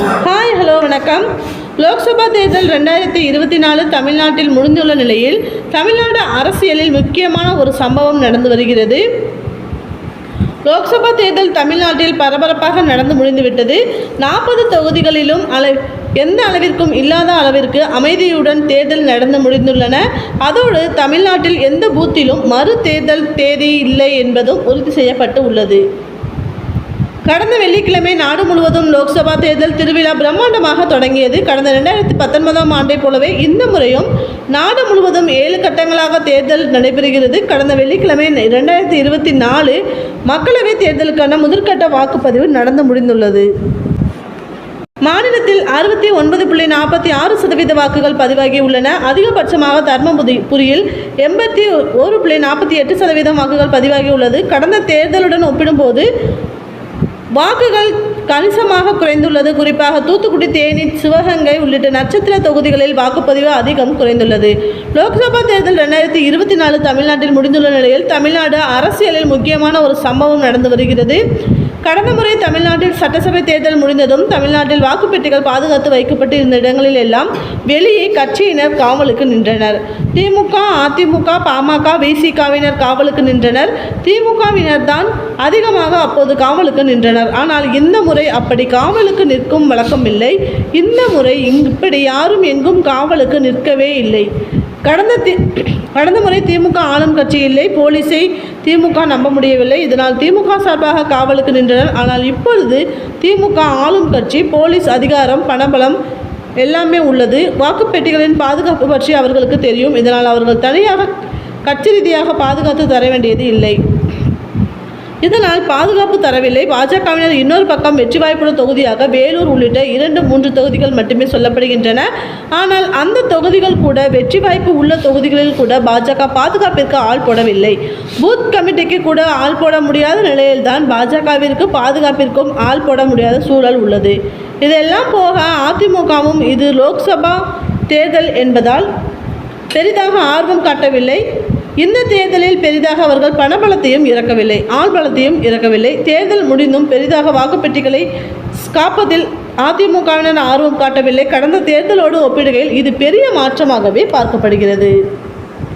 Hi hello வணக்கம். லோக்சபா தேர்தல் ரெண்டாயிரத்தி இருபத்தி நாலு தமிழ்நாட்டில் முடிந்துள்ள நிலையில் தமிழ்நாடு அரசியலில் முக்கியமான ஒரு சம்பவம் நடந்து வருகிறது. லோக்சபா தேர்தல் தமிழ்நாட்டில் பரபரப்பாக நடந்து முடிந்துவிட்டது நாற்பது தொகுதிகளிலும் அள எந்த அளவிற்கும் இல்லாத அளவிற்கு அமைதியுடன் தேர்தல் நடந்து முடிந்துள்ளன. அதோடு தமிழ்நாட்டில் எந்த பூத்திலும் மறு தேர்தல் தேதி இல்லை என்பதும் உறுதி செய்யப்பட்டு உள்ளது. கடந்த வெள்ளிக்கிழமை நாடு முழுவதும் லோக்சபா தேர்தல் திருவிழா பிரம்மாண்டமாக தொடங்கியது. கடந்த ரெண்டாயிரத்தி பத்தொன்பதாம் ஆண்டை போலவே இந்த முறையும் நாடு முழுவதும் ஏழு கட்டங்களாக தேர்தல் நடைபெறுகிறது. கடந்த வெள்ளிக்கிழமை ரெண்டாயிரத்தி இருபத்தி நாலு மக்களவைத் தேர்தலுக்கான முதற்கட்ட வாக்குப்பதிவு நடந்து முடிந்துள்ளது. மாநிலத்தில் அறுபத்தி ஒன்பது புள்ளி நாற்பத்தி ஆறு சதவீத வாக்குகள் பதிவாகி உள்ளன. அதிகபட்சமாக தர்மபுரி புரியில் எண்பத்தி ஒரு புள்ளி நாற்பத்தி எட்டு சதவீதம் வாக்குகள் பதிவாகி உள்ளது. கடந்த தேர்தலுடன் ஒப்பிடும்போது வாக்குகள் கணிசமாக குறைந்துள்ளது. குறிப்பாக தூத்துக்குடி தேனி சிவகங்கை உள்ளிட்ட நட்சத்திர தொகுதிகளில் வாக்குப்பதிவு அதிகம் குறைந்துள்ளது. லோக்சபா தேர்தல் ரெண்டாயிரத்தி இருபத்தி நாலு தமிழ்நாட்டில் முடிந்துள்ள நிலையில் தமிழ்நாடு அரசியலில் முக்கியமான ஒரு சம்பவம் நடந்து வருகிறது. கடந்த முறை தமிழ்நாட்டில் சட்டசபை தேர்தல் முடிந்ததும் தமிழ்நாட்டில் வாக்குப்பெட்டிகள் பாதுகாத்து வைக்கப்பட்டு இருந்த இடங்களில் எல்லாம் வெளியே கட்சியினர் காவலுக்கு நின்றனர். திமுக அதிமுக பாமக விசிகாவினர் காவலுக்கு நின்றனர். திமுகவினர் தான் அதிகமாக அப்போது காவலுக்கு நின்றனர். ஆனால் இந்த முறை அப்படி காவலுக்கு நிற்கும் வழக்கம் இல்லை. இந்த முறை இப்படி யாரும் எங்கும் காவலுக்கு நிற்கவே இல்லை. கடந்த தி கடந்த முறை திமுக ஆளும் கட்சி இல்லை. போலீஸை திமுக நம்ப முடியவில்லை. இதனால் திமுக சார்பாக காவலுக்கு நின்றனர். ஆனால் இப்பொழுது திமுக ஆளும் கட்சி போலீஸ் அதிகாரம் பணபலம் எல்லாமே உள்ளது. வாக்குப்பெட்டிகளின் பாதுகாப்பு பற்றி அவர்களுக்கு தெரியும். இதனால் அவர்கள் தனியாக கட்சி ரீதியாக பாதுகாத்து தர வேண்டியது இல்லை. இதனால் பாதுகாப்பு தரவில்லை. பாஜகவினர் இன்னொரு பக்கம் வெற்றி வாய்ப்புள்ள தொகுதியாக வேலூர் உள்ளிட்ட இரண்டு மூன்று தொகுதிகள் மட்டுமே சொல்லப்படுகின்றன. ஆனால் அந்த தொகுதிகள் கூட வெற்றி வாய்ப்பு உள்ள தொகுதிகளில் கூட பாஜக பாதுகாப்பிற்கு ஆள் போடவில்லை. பூத் கமிட்டிக்கு கூட ஆள் போட முடியாத நிலையில்தான் பாஜகவிற்கு பாதுகாப்பிற்கும் ஆள் போட முடியாத சூழல் உள்ளது. இதெல்லாம் போக அதிமுகவும் இது லோக்சபா தேர்தல் என்பதால் பெரிதாக ஆர்வம் காட்டவில்லை. இந்த தேர்தலில் பெரிதாக அவர்கள் பணபலத்தையும் இறக்கவில்லை ஆள் பலத்தையும் இறக்கவில்லை. தேர்தல் முடிந்தும் பெரிதாக வாக்குப்பெட்டிகளை காப்பதில் அதிமுகவினர் ஆர்வம் காட்டவில்லை. கடந்த தேர்தலோடு ஒப்பிடுகையில் இது பெரிய மாற்றமாகவே பார்க்கப்படுகிறது.